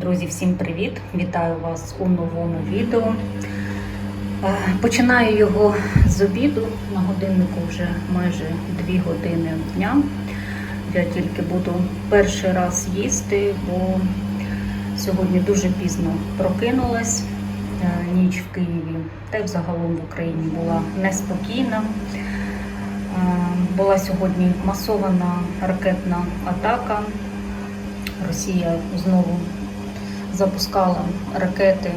Друзі, всім привіт! Вітаю вас у новому відео. Е, Починаю його з обіду. На годиннику вже майже 2 години дня. Я тільки буду перший раз їсти, бо сьогодні дуже пізно прокинулась. Е, Ніч в Києві та й взагалом в Україні була неспокійна. Е, Була сьогодні масована ракетна атака. Росія знову запускала ракети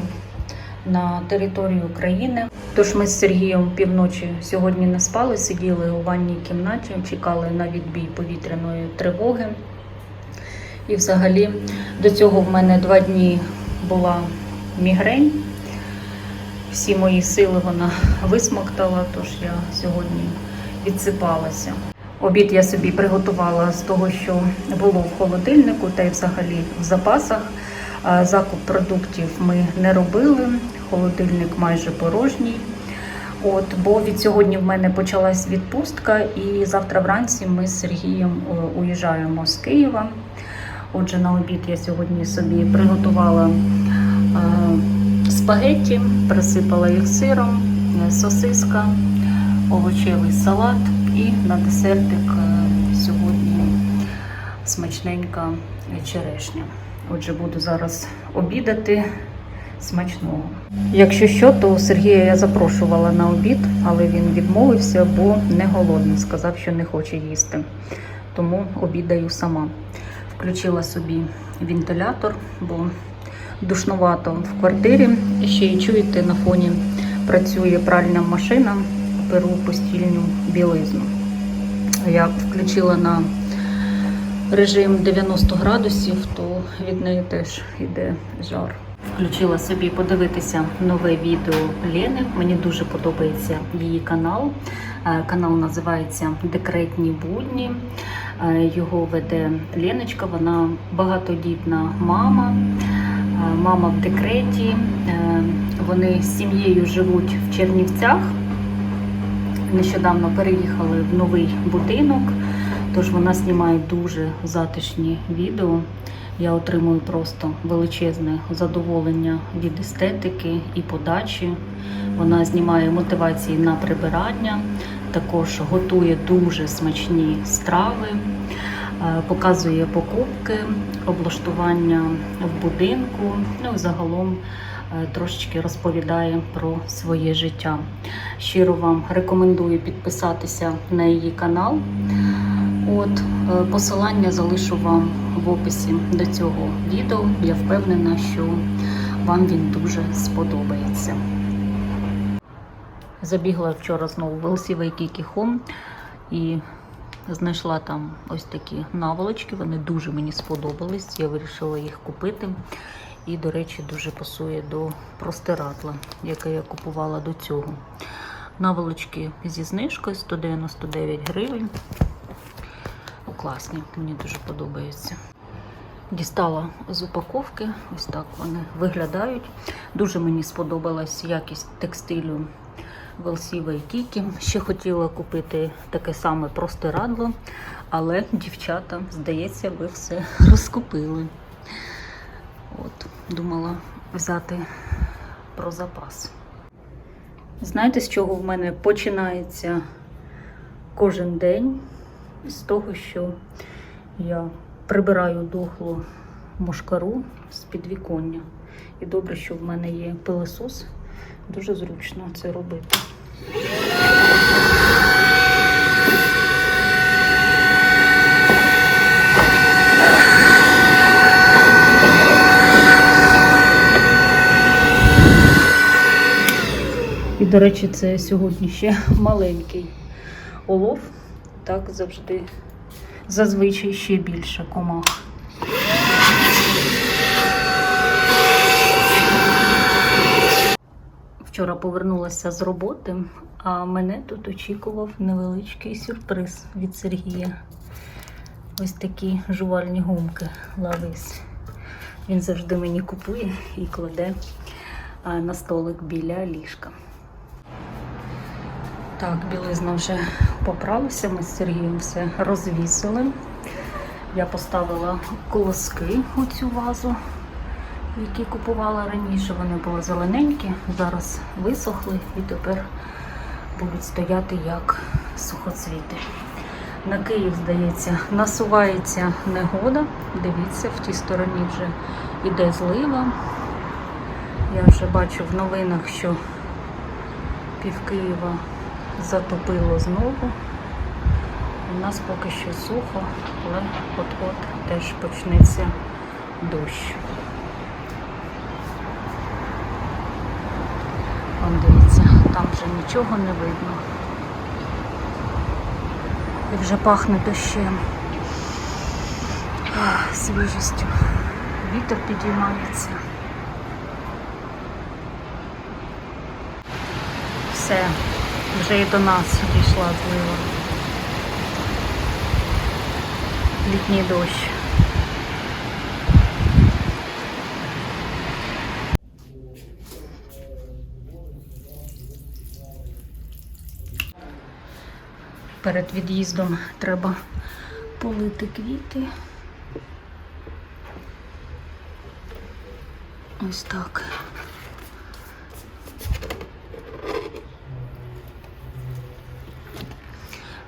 на територію України. Тож ми з Сергієм півночі сьогодні не спали, сиділи у ванній кімнаті, чекали на відбій повітряної тривоги. І взагалі до цього в мене два дні була мігрень. Всі мої сили вона висмоктала, тож я сьогодні відсипалася. Обід я собі приготувала з того, що було в холодильнику, та й взагалі в запасах. Закуп продуктів ми не робили, холодильник майже порожній. От, бо від сьогодні в мене почалась відпустка, і завтра вранці ми з Сергієм е, уїжджаємо з Києва. Отже, на обід я сьогодні собі приготувала е, спагетті, присипала їх сиром, е, сосиска, овочевий салат і на десертик смачненька черешня. Отже, буду зараз обідати смачного. Якщо що, то Сергія я запрошувала на обід, але він відмовився, бо не голодний. Сказав, що не хоче їсти. Тому обідаю сама. Включила собі вентилятор, бо душнувато в квартирі. І ще й чуєте, на фоні працює пральна машина, перу постільну білизну. Я включила на режим 90 градусів, то від неї теж йде жар. Включила собі подивитися нове відео Лени. Мені дуже подобається її канал. Е, Канал називається Декретні будні. Е, Його веде Леночка. Вона багатодітна мама, е, мама в декреті. Вони з сім'єю живуть в Чернівцях. Нещодавно переїхали в новий будинок, тож вона знімає дуже затишні відео. Я отримую просто величезне задоволення від естетики і подачі. Вона знімає мотивації на прибирання, також готує дуже смачні страви, е, показує покупки, облаштування в будинку. Ну і загалом е, трошечки розповідає про своє життя. Щиро вам рекомендую підписатися на її канал. От е, посилання залишу вам в описі до цього відео. Я впевнена, що вам він дуже сподобається. Забігла вчора знову в велосівий Кікі Хом і знайшла там ось такі наволочки. Вони дуже мені сподобались. Я вирішила їх купити. І, до речі, дуже пасує до простирадла, яке я купувала до цього. Наволочки зі знижкою 199 гривень. Класні, мені дуже подобаються. Дістала з упаковки, ось так вони виглядають. Дуже мені сподобалась якість текстилю Велсіва і Кікі. Ще хотіла купити таке саме простирадло, але дівчата, здається, ви все розкупили. От, думала взяти про запас. Знаєте, з чого в мене починається кожен день? З того, що я прибираю дохлу мошкару з підвіконня. І добре, що в мене є пилосос. Дуже зручно це робити. І, до речі, це сьогодні ще маленький олов. Так завжди зазвичай ще більше комах. Вчора повернулася з роботи, а мене тут очікував невеличкий сюрприз від Сергія. Ось такі жувальні гумки Лавис. Він завжди мені купує і кладе на столик біля ліжка. Так, білизна вже попралася, ми з Сергієм все розвісили. Я поставила колоски у цю вазу. які купувала раніше, вони були зелененькі, зараз висохли і тепер будуть стояти як сухоцвіти. На Київ, здається, насувається негода. Дивіться, в тій стороні вже йде злива. Я вже бачу в новинах, що пів Києва затопило знову. У нас поки що сухо, але от-от теж почнеться дощ. Вон дивіться, там вже нічого не видно. І вже пахне дощем. Свіжістю. Вітер підіймається. Все, вже і до нас дійшла злива. Літній дощ. Перед від'їздом треба полити квіти. Ось так.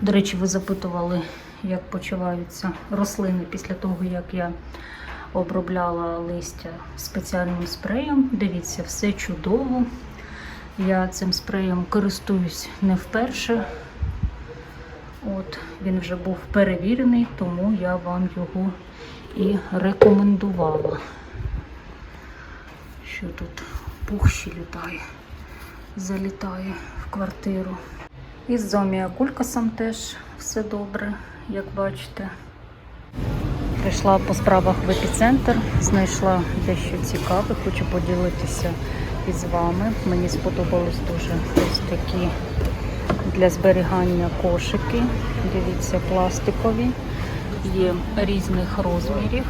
До речі, ви запитували, як почуваються рослини після того, як я обробляла листя спеціальним спреєм. Дивіться, все чудово. Я цим спреєм користуюсь не вперше. От, він вже був перевірений, тому я вам його і рекомендувала. Що тут пух ще літає, залітає в квартиру. І з зоміакулькасом теж все добре, як бачите. Прийшла по справах в епіцентр, знайшла дещо цікаве, хочу поділитися із вами. Мені сподобались дуже ось такі для зберігання кошики. Дивіться, пластикові. Є різних розмірів.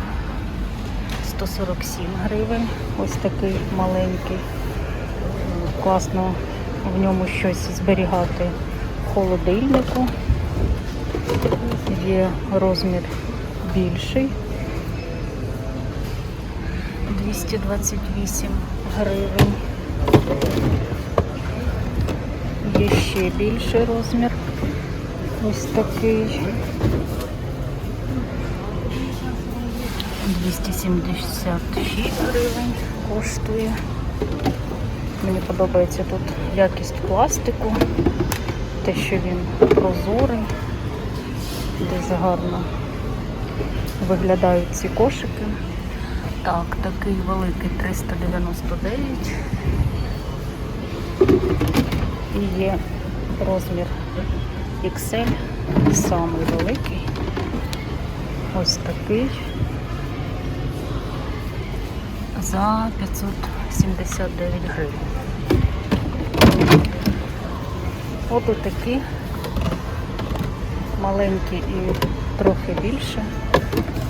147 гривень. Ось такий маленький. Класно в ньому щось зберігати холодильнику. Є розмір більший. 228 гривень. Є ще більший розмір. Ось такий. 276 гривень коштує. Мені подобається тут якість пластику, те, що він прозорий, десь гарно виглядають ці кошики. Так, такий великий 399. І є розмір XL, самий великий. Ось такий. За 579 гривень. От такі маленькі і трохи більше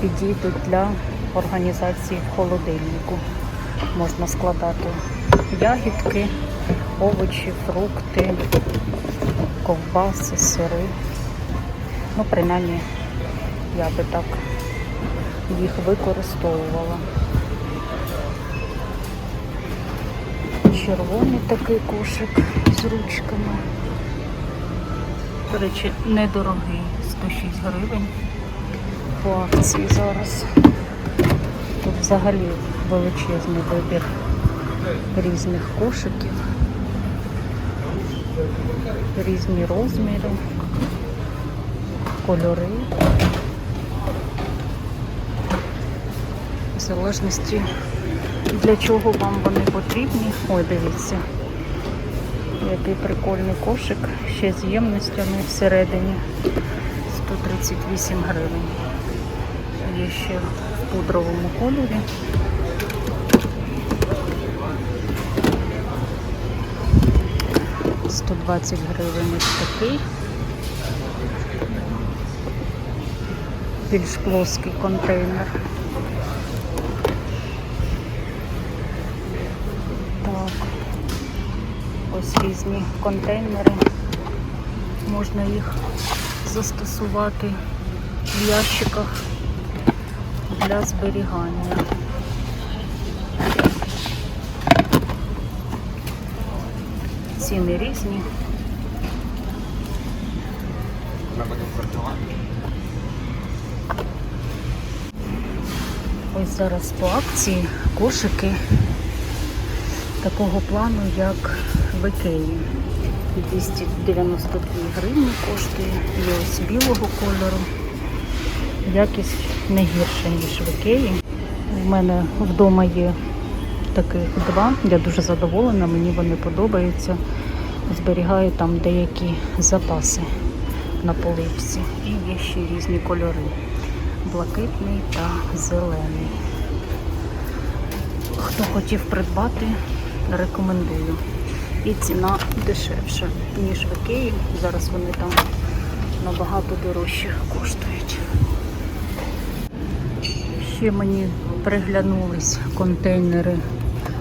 підійдуть для організації в холодильнику. Можна складати ягідки, овочі, фрукти, ковбаси, сири. Ну, принаймні, я би так їх використовувала. Червоний такий кошик з ручками. До речі, недорогий, 106 гривень по акції зараз. Тут взагалі величезний вибір різних кошиків, різні розміри, кольори. В залежності для чого вам вони потрібні. Ой, дивіться, який прикольний кошик, ще з ємностями всередині. 138 гривень. Є ще в пудровому кольорі. Сто двадцять гривень ось такий. Більш плоский контейнер. різні контейнери. Можна їх застосувати в ящиках для зберігання. Ціни різні. Ми будемо картувати. Ось зараз по акції кошики такого плану, як в Ікеї. 292 гривні коштує. Є ось білого кольору. Якість не гірша, ніж в Ікеї. У мене вдома є таких два. Я дуже задоволена, мені вони подобаються. Зберігаю там деякі запаси на поливці. І є ще різні кольори. Блакитний та зелений. Хто хотів придбати, рекомендую. І ціна дешевша, ніж в Ікеї. Зараз вони там набагато дорожче коштують. Ще мені приглянулись контейнери,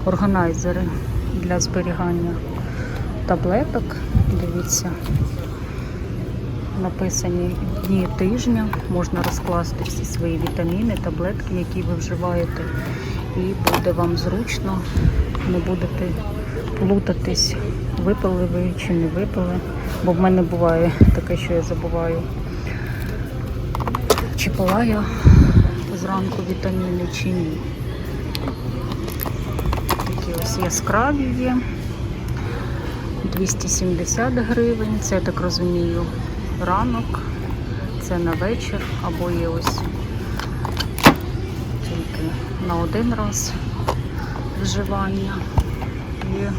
органайзери для зберігання таблеток. Дивіться, написані дні тижня. Можна розкласти всі свої вітаміни, таблетки, які ви вживаєте, і буде вам зручно, не будете плутатись, випили ви чи не випили. Бо в мене буває таке, що я забуваю. Чи пила я зранку вітаміни чи ні. Такі ось яскраві є. 270 гривень. Це я так розумію ранок. Це на вечір або є ось тільки на один раз вживання. Є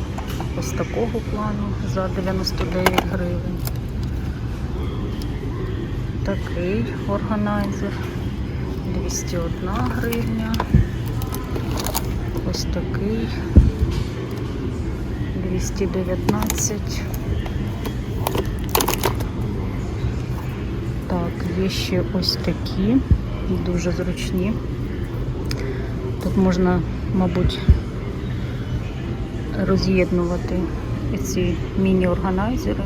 ось такого плану за 99 гривень. Такий органайзер 201 гривня. Ось такий 219. Так, є ще ось такі, дуже зручні. Тут можна, мабуть, роз'єднувати ці міні-органайзери.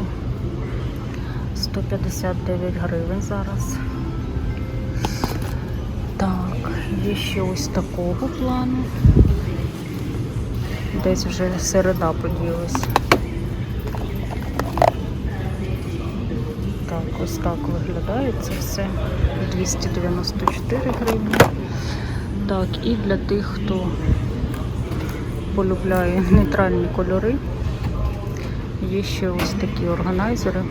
159 гривень зараз. Так, є ще ось такого плану. Десь вже середа поділась. Так, ось так виглядає це все. 294 гривні. Так, і для тих, хто полюбляє нейтральні кольори, є ще ось такі органайзери,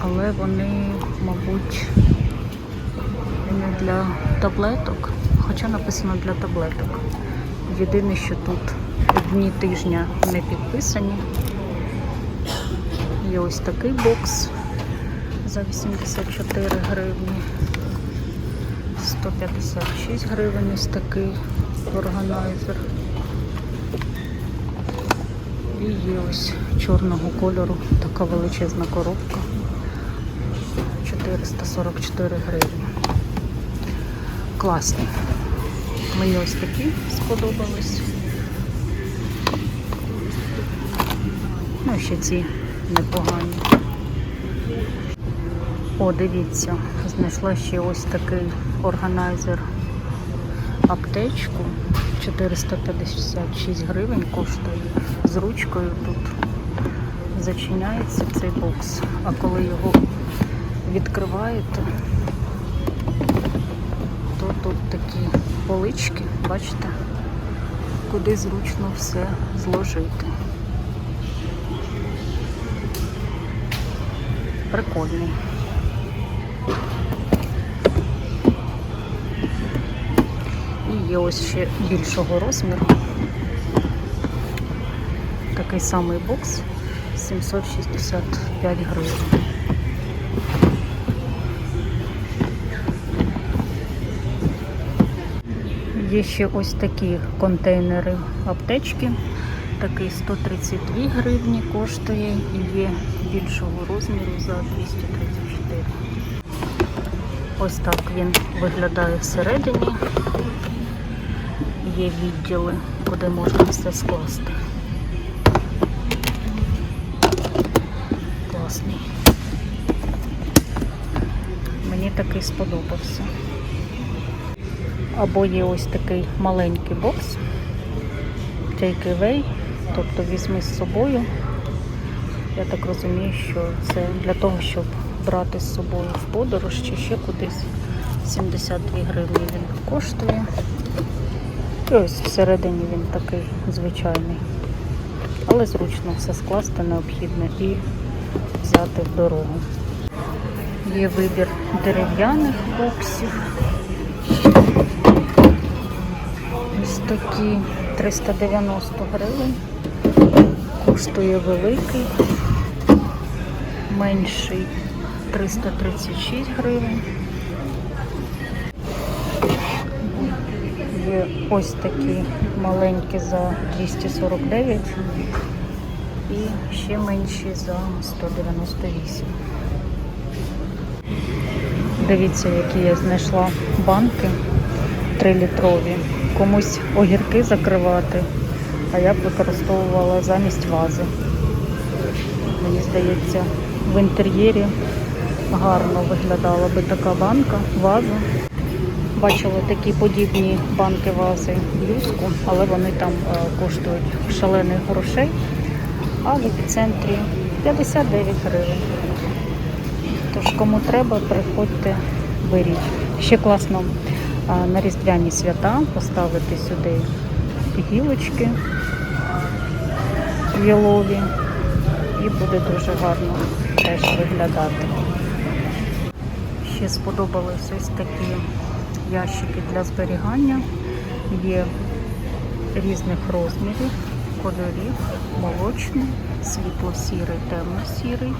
але вони, мабуть, не для таблеток, хоча написано для таблеток. Єдине, що тут дні тижня не підписані. Є ось такий бокс за 84 гривні. 156 гривень ось такий органайзер. Є ось чорного кольору така величезна коробка. 444 гривні. Класні. Мені ось такі сподобались. Ну, ще ці непогані. О, дивіться, знайшла ще ось такий органайзер аптечку. 456 гривень коштує. З ручкою тут зачиняється цей бокс. А коли його відкриваєте, то тут такі полички, бачите, куди зручно все зложити. Прикольний. І є ось ще більшого розміру. Самий бокс 765 гривень. Є ще ось такі контейнери аптечки. Такий 132 гривні коштує і є більшого розміру за 234. Ось так він виглядає всередині. Є відділи, куди можна все скласти. Класний. Мені такий сподобався. Або є ось такий маленький бокс. Take away, тобто візьми з собою Я так розумію, що це для того, щоб брати з собою в подорож чи ще кудись. 72 гривні він коштує. І ось всередині він такий звичайний. Але зручно все скласти необхідно і взяти в дорогу. Є вибір дерев'яних боксів. Ось такі 390 гривень. Коштує великий, менший 336 гривень. Є ось такі маленькі за 249 і ще менші за 198. Дивіться, які я знайшла банки 3-літрові. Комусь огірки закривати, а я б використовувала замість вази. Мені здається, в інтер'єрі гарно виглядала би така банка, ваза. Бачила такі подібні банки вази в Юску, але вони там е, коштують шалених грошей. А в епіцентрі 59 гривень. Тож кому треба, приходьте, беріть. Ще класно на різдвяні свята поставити сюди гілочки ялові і буде дуже гарно теж виглядати. Ще сподобались ось такі ящики для зберігання. Є різних розмірів, кольорів, молочний, світло-сірий, темно-сірий.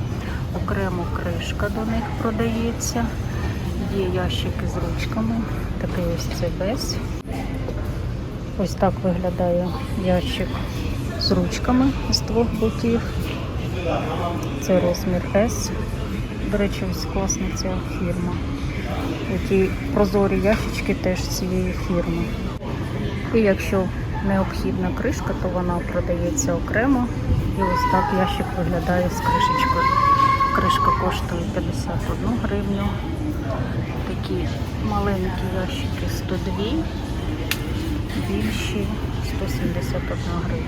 Окремо кришка до них продається. Є ящики з ручками. Такий ось це без. Ось так виглядає ящик з ручками з двох боків. Це розмір S. До речі, ось класна ця фірма. Ті прозорі ящички теж цієї фірми. І якщо необхідна кришка, то вона продається окремо. І ось так ящик виглядає з кришечкою. Кришка коштує 51 гривню. Такі маленькі ящики 102, більші 171 гривня.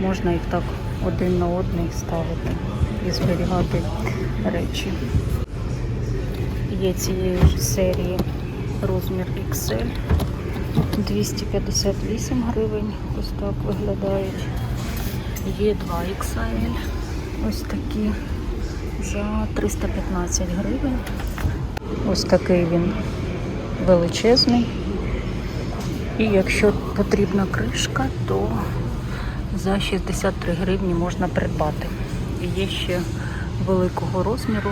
Можна їх так один на один ставити і зберігати речі. Є цієї ж серії розмір XL 258 гривень. Ось так виглядають. Є 2 XL. Ось такі за 315 гривень. Ось такий він величезний. І якщо потрібна кришка, то за 63 гривні можна придбати. І є ще великого розміру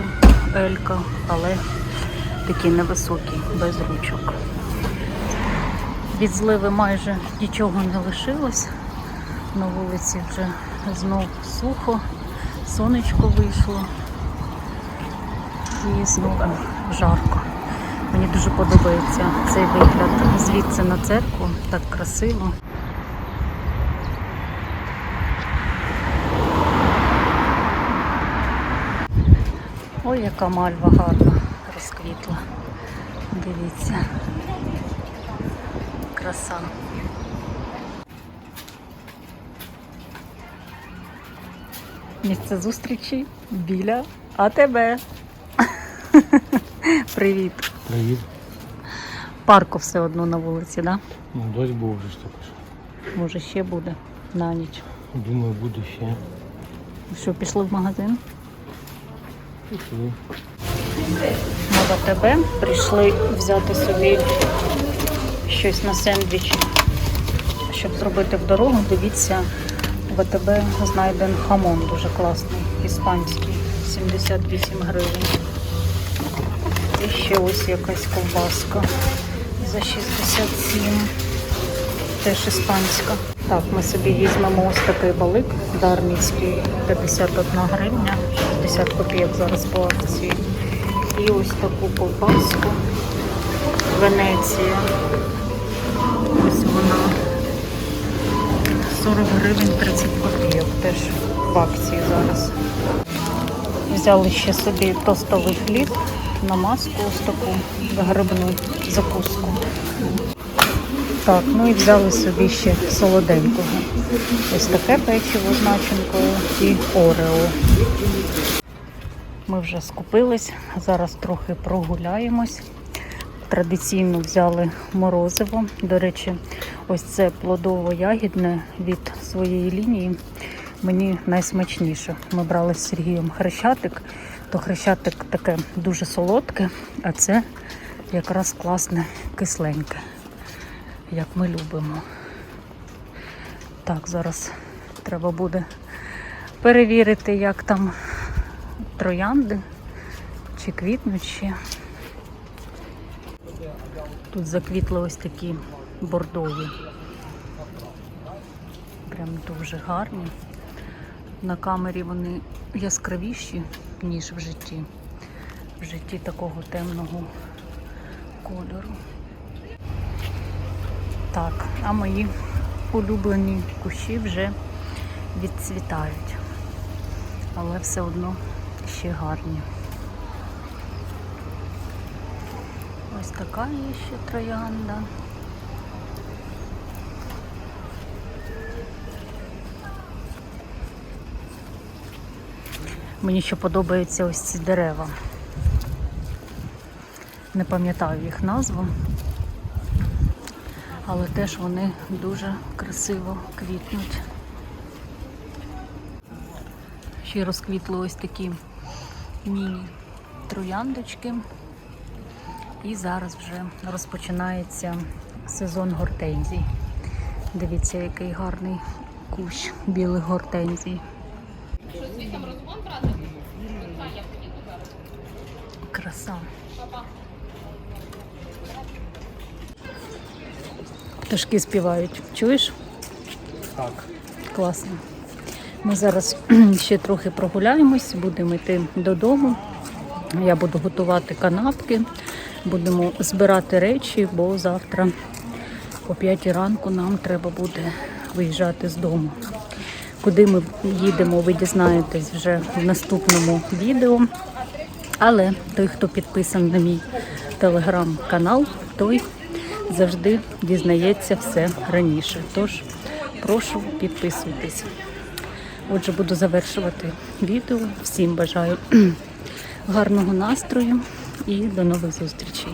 Елька, але такі невисокі, без ручок. Від зливи майже нічого не лишилось. На вулиці вже знов сухо, сонечко вийшло і знову жарко. Мені дуже подобається цей вигляд звідси на церкву, так красиво. Ой, яка мальва гарна розквітла. Дивіться. Краса. Місце зустрічі біля АТБ. Привіт. Привіт. Парку все одно на вулиці, да? Ну, дощ був вже ж таки. Може ще буде на ніч. Думаю, буде ще. Що, пішли в магазин? Пішли. Ми в АТБ прийшли взяти собі щось на сендвіч, щоб зробити в дорогу. Дивіться, в АТБ знайден хамон дуже класний, іспанський, 78 гривень. І ще ось якась ковбаска за 67, теж іспанська. Так, ми собі візьмемо ось такий балик дарницький, 51 гривня, 60 копійок зараз по акції. І ось таку ковбаску Венеція. 40 гривень 30 копійок. Теж в акції зараз. Взяли ще собі тостовий хліб на маску ось таку грибну закуску. Так, ну і взяли собі ще солоденького. Ось таке печиво з начинкою і Орео. Ми вже скупились, зараз трохи прогуляємось. Традиційно взяли морозиво. До речі, ось це плодово-ягідне від своєї лінії. Мені найсмачніше. Ми брали з Сергієм хрещатик, то хрещатик таке дуже солодке, а це якраз класне кисленьке, як ми любимо. Так, зараз треба буде перевірити, як там троянди, чи квітнуть ще. Тут заквітли ось такі бордові. Прям дуже гарні. На камері вони яскравіші, ніж в житті. В житті такого темного кольору. Так, а мої улюблені кущі вже відцвітають. Але все одно ще гарні. Ось така є ще троянда. Мені ще подобаються ось ці дерева. Не пам'ятаю їх назву, але теж вони дуже красиво квітнуть. Ще розквітли ось такі міні-трояндочки. І зараз вже розпочинається сезон гортензій. Дивіться, який гарний кущ білих гортензій. Пташки співають. Чуєш? Так. Класно. Ми зараз ще трохи прогуляємось, будемо йти додому. Я буду готувати канапки, будемо збирати речі, бо завтра о 5 ранку нам треба буде виїжджати з дому. Куди ми їдемо, ви дізнаєтесь вже в наступному відео. Але той, хто підписаний на мій телеграм-канал, той завжди дізнається все раніше. Тож прошу підписуйтесь. Отже, буду завершувати відео. Всім бажаю гарного настрою і до нових зустрічей.